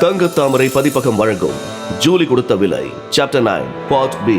தங்க தாமரை பதிப்பகம் வழங்கும் ஜூலி கொடுத்த விலை சாப்டர் நைன் பார்ட் பி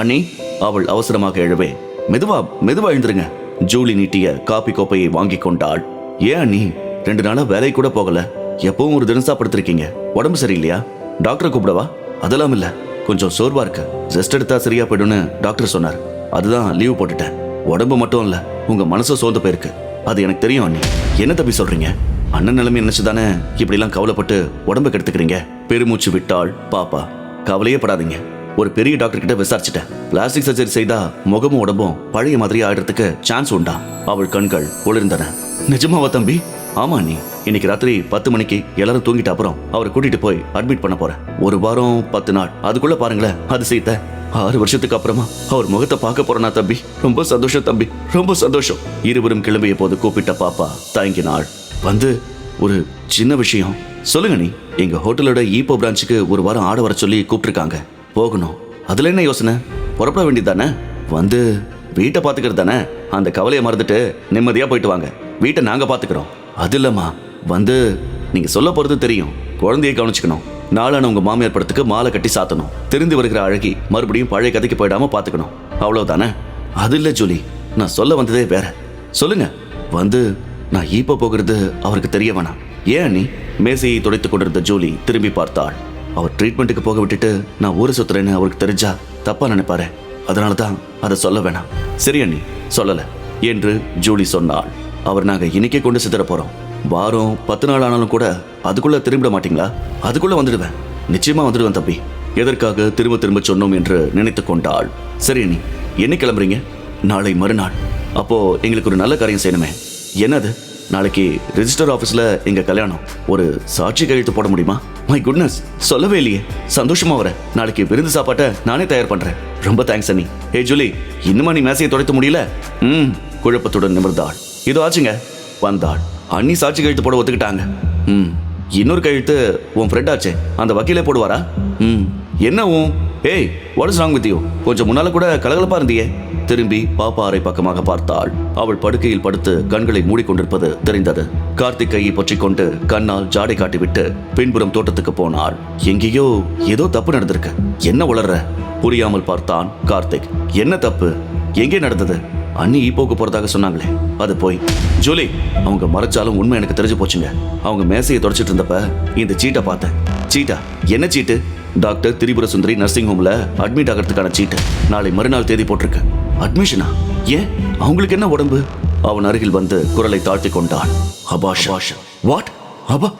அண்ணி அவள் அவசரமாக எழவே. மெதுவா மெதுவா எழுந்துருங்க. ஜூலி நீட்டிய காப்பி கோப்பையை வாங்கி கொண்டாள். ஏன் அண்ணி ரெண்டு நாளா வேலை கூட போகல. எப்பவும் ஒரு தினசா சாப்பிடுத்திருக்கீங்க உடம்பு சரியில்லையா? டாக்டரை கூப்பிடவா? அதெல்லாம் இல்ல. கொஞ்சம் சோர்வா இருக்கு. ரெஸ்ட் எடுத்தா சரியா போயிடும்னு டாக்டர் சொன்னார். அதுதான் லீவ் போட்டுட்டேன். உடம்பு மட்டும் இல்ல உங்க மனசு சோர்ந்து போயிருக்கு. அது எனக்கு தெரியும் அண்ணி. என்ன தப்பி சொல்றீங்க? அண்ணன் நிலைமை நினைச்சுதானே இப்படிலாம் கவலைப்பட்டு உடம்பு கெடுத்துக்கிறீங்க? பெருமூச்சு விட்டாள் பாப்பா கவலையே படாதீங்க. ஒரு பெரிய டாக்டர் கிட்ட விசாரிச்சுட்டேன். பிளாஸ்டிக் சர்ஜரி செய்தா முகமும் உடம்பும் பழைய மாதிரி ஆயிடுறதுக்கு சான்ஸ் உண்டா? அவள் கண்கள் ஒளிர்ந்தன நிஜமாவா தம்பி? ஆமா நீ இன்னைக்கு ராத்திரி பத்து மணிக்கு எல்லாரும் தூங்கிட்ட அப்புறம் அவரை கூட்டிட்டு போய் அட்மிட் பண்ண போறேன். ஒரு வாரம் பத்து நாள். அதுக்குள்ள பாருங்களேன் அது செய்த ஆறு வருஷத்துக்கு அப்புறமா அவர் முகத்தை பார்க்க போறனா தம்பி? ரொம்ப சந்தோஷம் தம்பி. ரொம்ப சந்தோஷம். இருவரும் கிளம்பிய போது கூப்பிட்ட பாப்பா தயங்கினாள். வந்து ஒரு சின்ன விஷயம். சொல்லுங்க நீ. எங்க ஹோட்டலோட ஈப்போ பிரான்ச்சுக்கு ஒரு வாரம் ஆட வர சொல்லி கூப்பிட்டுருக்காங்க. போகணும். அதுல என்ன யோசனை? புறப்பட வேண்டியது வந்து வீட்டை பாத்துக்கிறது தானே? அந்த கவலையை மறந்துட்டு நிம்மதியா போயிட்டு வாங்க. வீட்டை நாங்க பாத்துக்கிறோம் அது இல்லம்மா. வந்து நீங்க சொல்ல போறது தெரியும். குழந்தையை கவனிச்சுக்கணும். நாளான உங்க மாமியார் படத்துக்கு மாலை கட்டி சாத்தணும். தெரிந்து வருகிற அழகி மறுபடியும் பழைய கதைக்கு போயிடாம பாத்துக்கணும் அவ்வளவுதானே? அது இல்ல ஜூலி. நான் சொல்ல வந்ததே வேற. சொல்லுங்க. வந்து நான் இப்போ போகிறது அவருக்கு தெரிய வேணாம். ஏன் நீ மேசையை துடைத்துக் கொண்டிருந்த ஜூலி திரும்பி பார்த்தாள். அவர் ட்ரீட்மெண்ட்டுக்கு போக விட்டுட்டு நான் ஊரை சுத்துறேன்னு அவருக்கு தெரிஞ்சா தப்பா நினைப்பாரு. அதனால தான் அதை சொல்ல வேணாம். சரி அண்ணி சொல்லல என்று ஜூலி சொன்னாள். அவர் நாங்கள் இன்னைக்கே கொண்டு சித்தர போறோம். வாரம் பத்து நாள் ஆனாலும் கூட அதுக்குள்ள திரும்பிட மாட்டீங்களா? அதுக்குள்ள வந்துடுவேன். நிச்சயமா வந்துடுவேன் தம்பி. எதற்காக திரும்ப திரும்ப சொன்னோம் என்று நினைத்து கொண்டாள். சரி அண்ணி என்ன கிளம்புறீங்க? நாளை மறுநாள். அப்போ எங்களுக்கு ஒரு நல்ல காரியம் செய்யணுமே. என்னது? நாளைக்கு ரெஜிஸ்டர் ஆஃபீஸில் எங்கள் கல்யாணம்? ஒரு சாட்சி கையெழுத்து போட முடியுமா? மை குட்னஸ் சொல்லவே இல்லையே. சந்தோஷமா வரேன் நாளைக்கு விருந்து சாப்பாட்டை நானே தயார் பண்ணுறேன் ரொம்ப தேங்க்ஸ் அண்ணி. ஹே ஜூலி இன்னுமா நீ மேசையை துடைத்த முடியல? ம் குழப்பத்துடன் நிமிர்ந்தாள். இதோ ஆச்சுங்க. வந்தாள். அண்ணி சாட்சி கையெழுத்து போட ஒத்துக்கிட்டாங்க. ம் இன்னொரு கையெழுத்து உன் ஃப்ரெண்ட் ஆச்சு. அந்த வக்கீலே போடுவாரா? ம் என்ன உன்? ஏய் what is wrong with you கொஞ்சம் முன்னால் கூட கலகலப்பாக இருந்தியே. திரும்பி பாப்பா அறை பக்கமாக பார்த்தாள். அவள் படுக்கையில் படுத்து கண்களை மூடிக்கொண்டிருப்பது தெரிந்தது. கார்த்திக் கையை பற்றிக் கொண்டு கண்ணால் ஜாடை காட்டிவிட்டு பின்புறம் தோட்டத்துக்கு போனாள். எங்கேயோ ஏதோ தப்பு நடந்திருக்கு. என்ன உளர்ற? புரியாமல் பார்த்தான் கார்த்திக். என்ன தப்பு? எங்கே நடந்தது? அண்ணி ஈப்போக்கு போறதாக சொன்னாங்களே. அது போய். ஜூலி அவங்க மறைச்சாலும் உண்மை எனக்கு தெரிஞ்சு போச்சுங்க. அவங்க மேசையை தொடச்சிட்டு இருந்தப்ப இந்த சீட்டை பார்த்தேன். சீட்டா? என்ன சீட்டு? டாக்டர் திரிபுர சுந்தரி நர்சிங் ஹோம்ல அட்மிட் ஆகிறதுக்கான சீட்டு. நாளை மறுநாள் தேதி போட்டிருக்கு. அட்மிஷனா ஏன்? அவங்களுக்கு என்ன உடம்பு? அவன் அருகில் வந்து குரலை தாழ்த்தி கொண்டான். அபாஷ். வாட் அபா.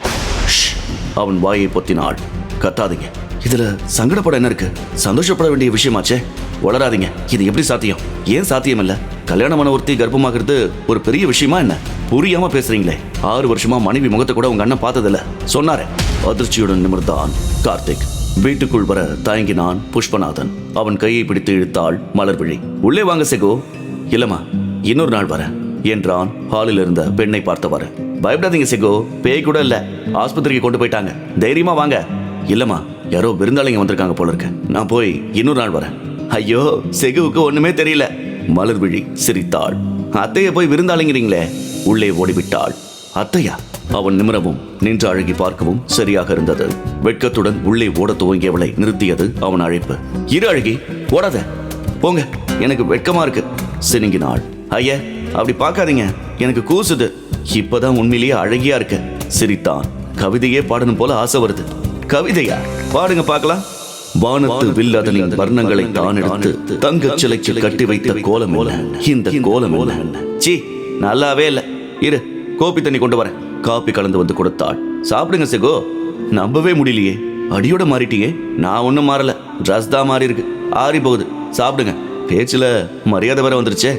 அவன் வாயை பொத்தினாள். கத்தாதீங்க. இதுல சங்கடப்பட என்ன இருக்கு? சந்தோஷப்பட வேண்டிய விஷயமாச்சே. வளராதீங்க. இது எப்படி சாத்தியம்? ஏன் சாத்தியம் இல்ல? கல்யாணமான ஒருத்தி கர்ப்பமாகிறது ஒரு பெரிய விஷயமா என்ன? புரியாம பேசுறீங்களே. ஆறு வருஷமா மனைவி முகத்தை கூட உங்க அண்ணன் பார்த்ததில்ல. சொன்னாரே. அதிர்ச்சியுடன் நிமிர்ந்தான் கார்த்திக். வீட்டுக்குள் வர தயங்கினான் புஷ்பநாதன். அவன் கையை பிடித்து இழுத்தாள் மலர்விழி. உள்ளே வாங்க செகோ. இல்லம்மா இன்னொரு நாள் வரேன் என்றான் ஹாலில் இருந்த பெண்ணை பார்த்தவாறு. பயப்படாதீங்க செகோ. பேய் கூட இல்ல. ஆஸ்பத்திரிக்கு கொண்டு போயிட்டாங்க. தைரியமா வாங்க. இல்லம்மா யாரோ விருந்தாளிங்க வந்திருக்காங்க போல இருக்கு. நான் போய் இன்னொரு நாள் வரேன். ஐயோ செகுவுக்கு ஒண்ணுமே தெரியல. மலர்விழி சிரித்தாள். அத்தையை போய் விருந்தாளிங்கிறீங்களே. உள்ளே ஓடிவிட்டாள். அத்தையா? அவன் நிமிரவும் நின்று அழகி பார்க்கவும் சரியாக இருந்தது. வெட்கத்துடன் உள்ளே ஓடத் துவங்கியவளை நிறுத்தியது அவன் அழைப்பு. இரு அழகி ஓடாத. போங்க எனக்கு வெட்கமா இருக்கு சினுங்கினாள். ஐயா அப்படி பார்க்காதீங்க எனக்கு கூசுது. இப்பதான் உண்மையிலேயே அழகியா இருக்கு சிரித்தான். கவிதையே பாடணும் போல ஆசை வருது. கவிதையா? பாடுங்க பார்க்கலாம். வானத்து வில்லதனின் வர்ணங்களை தான் எடுத்து தங்கச் சிலைக்கு கட்டி வைத்த கோலம் இந்த கோலம் என்ன? சீ நல்லாவே இல்ல. இரு கோப்பி தண்ணி கொண்டு வரேன். காப்பி கலந்து வந்து கொடுத்தாள். சாப்பிடுங்க செகோ. நம்பவே முடியலையே. அடியோட மாறிட்டீங்க. நான் ஒன்றும் மாறல. ட்ரெஸ் தான் மாறி இருக்கு. ஆறி போகுது. சாப்பிடுங்க. பேச்சில் மரியாதை வேற வந்துருச்சே.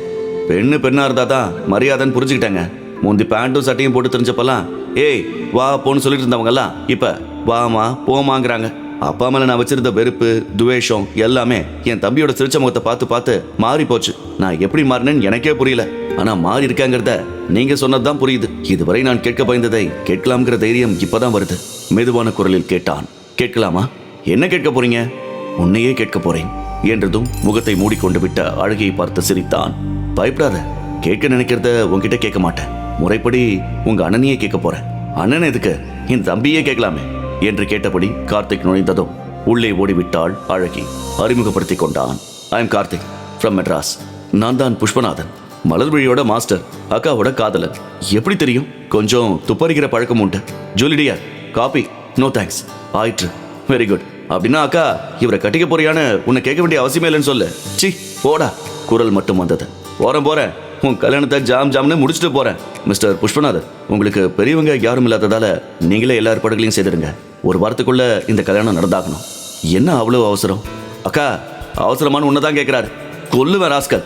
பெண்ணு பெண்ணாக இருந்தா தான் மரியாதைன்னு புரிஞ்சுக்கிட்டாங்க. முந்தி பேண்ட்டும் சட்டையும் போட்டு தெரிஞ்சப்பெல்லாம் ஏய் வா போன்னு சொல்லிட்டு இருந்தவங்கெல்லாம் இப்போ வாமா போமாங்கிறாங்க. அப்பா மேலே நான் வச்சிருந்த வெறுப்பு துவேஷம் எல்லாமே என் தம்பியோட சிரிச்ச முகத்தை பார்த்து பார்த்து மாறி போச்சு நான் எப்படி மாறினேன்னு எனக்கே புரியல. ஆனா மாறி இருக்காங்கிறத நீங்க சொன்னதுதான் புரியுது. இதுவரை நான் கேட்க பயந்ததை கேட்கலாம்ங்கிற தைரியம் இப்பதான் வருது. மெதுவான குரலில் கேட்டான். கேட்கலாமா? என்ன கேட்க போறீங்க? உன்னையே கேட்க போறேன் என்றதும் முகத்தை மூடிக்கொண்டு விட்ட அழகியை பார்த்து சிரித்தான். பயப்படாத. கேட்க நினைக்கிறத உன்கிட்ட கேட்க மாட்டேன். முறைப்படி உங்க அண்ணனையே கேட்க போறேன். அண்ணன் எதுக்கு? என் தம்பியே கேட்கலாமே என்று கேட்டபடி கார்த்திக் நுழைந்ததும் உள்ளே ஓடிவிட்டாள் அழகி. அறிமுகப்படுத்திக் கொண்டான். I am Karthik from Madras நான் தான் புஷ்பநாதன். மலர்விழியோட மாஸ்டர் அக்காவோட காதலர். எப்படி தெரியும்? கொஞ்சம் துப்பறிக்கிற பழக்கம் உண்டு. ஜூலிடியா காபி நோ தேங்க்ஸ் ஆயிற்று. வெரி குட் அப்படின்னா அக்கா இவரை கட்டிக்க போறியான்னு உன்னை கேட்க வேண்டிய அவசியமே இல்லைன்னு சொல்லு. சி போடா. குரல் மட்டும் வந்தது. போறேன் போறேன். உன் கல்யாணத்தை ஜாம் ஜாம்னு முடிச்சுட்டு போறேன். மிஸ்டர் புஷ்பநாதன் உங்களுக்கு பெரியவங்க யாரும் இல்லாததால நீங்களே எல்லா ஏற்பாடுகளையும் செய்திருங்க. ஒரு வாரத்துக்குள்ள இந்த கல்யாணம் நடந்தாகணும். என்ன அவ்வளவு அவசரம்? அக்கா அவசரமான உன்னதான் கேட்கிறாரு கொல்லுவேன் ராஸ்கல்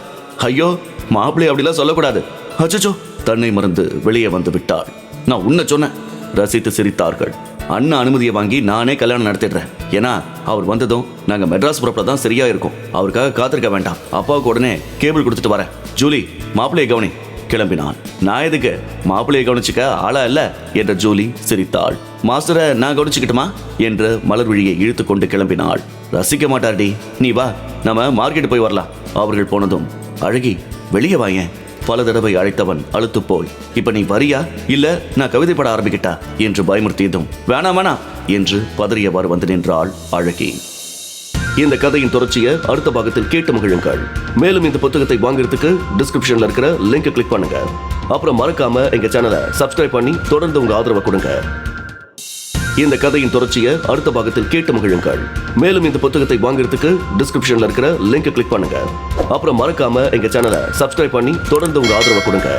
ஐயோ மாப்பிள்ளை அப்படிலாம் சொல்லக்கூடாது. அச்சோ தன்னை மறந்து வெளியே வந்து விட்டாள். நான் உன்னை சொன்னேன். ரசித்து சிரித்தார்கள். அண்ணன் அனுமதியை வாங்கி நானே கல்யாணம் நடத்திடுறேன். ஏன்னா அவர் வந்ததும் நாங்க மெட்ராஸ் புறப்பட தான் சரியா இருக்கும் அவருக்காக காத்திருக்க வேண்டாம். அப்பாவுக்கு உடனே கேபிள் கொடுத்துட்டு வரேன். ஜூலி மாப்பிள்ளையை கவனி. கிளம்பினான். நான் எதுக்கு? மாப்பிள்ளையை கவனிச்சுக்க ஆளா இல்ல? என்ற ஜூலி சிரித்தாள். மாஸ்டரை நான் கவனிச்சுக்கிட்டுமா? என்று மலர்விழியை இழுத்து கொண்டு கிளம்பினாள். ரசிக்க மாட்டார்டி. நீ வா நம்ம மார்க்கெட் போய் வரலாம். அவர்கள் போனதும் அழகி வெளியே வாயேன் பல தடவை அழைத்தவன் அழுத்து போய் இப்ப நீ வரியா? இல்ல நான் கவிதை பட ஆரம்பிக்கிட்டா? என்று பயமுறுத்தியதும் வேணா வேணா என்று பதறியவாறு வந்து நின்றாள் அழகி. இந்த கதையின் தொடர்ச்சியை அடுத்த பாகத்தில் கேட்டு மகிழுங்கள். மேலும் இந்த புத்தகத்தை வாங்குறதுக்கு டிஸ்கிரிப்ஷன்ல இருக்கிற லிங்கை கிளிக் பண்ணுங்க. அப்புறம் மறக்காம எங்க சேனலை சப்ஸ்கிரைப் பண்ணி தொடர்ந்து உங்க ஆதரவை கொடுங்க. இந்த கதையின் தொடர்ச்சியை அடுத்த பாகத்தில் கேட்டு மகிழுங்கள். மேலும் இந்த புத்தகத்தை வாங்குறதுக்கு டிஸ்கிரிப்ஷன்ல இருக்கிற லிங்கை கிளிக் பண்ணுங்க. அப்புறம் மறக்காம எங்க சேனலை சப்ஸ்கிரைப் பண்ணி தொடர்ந்து உங்க ஆதரவை கொடுங்க.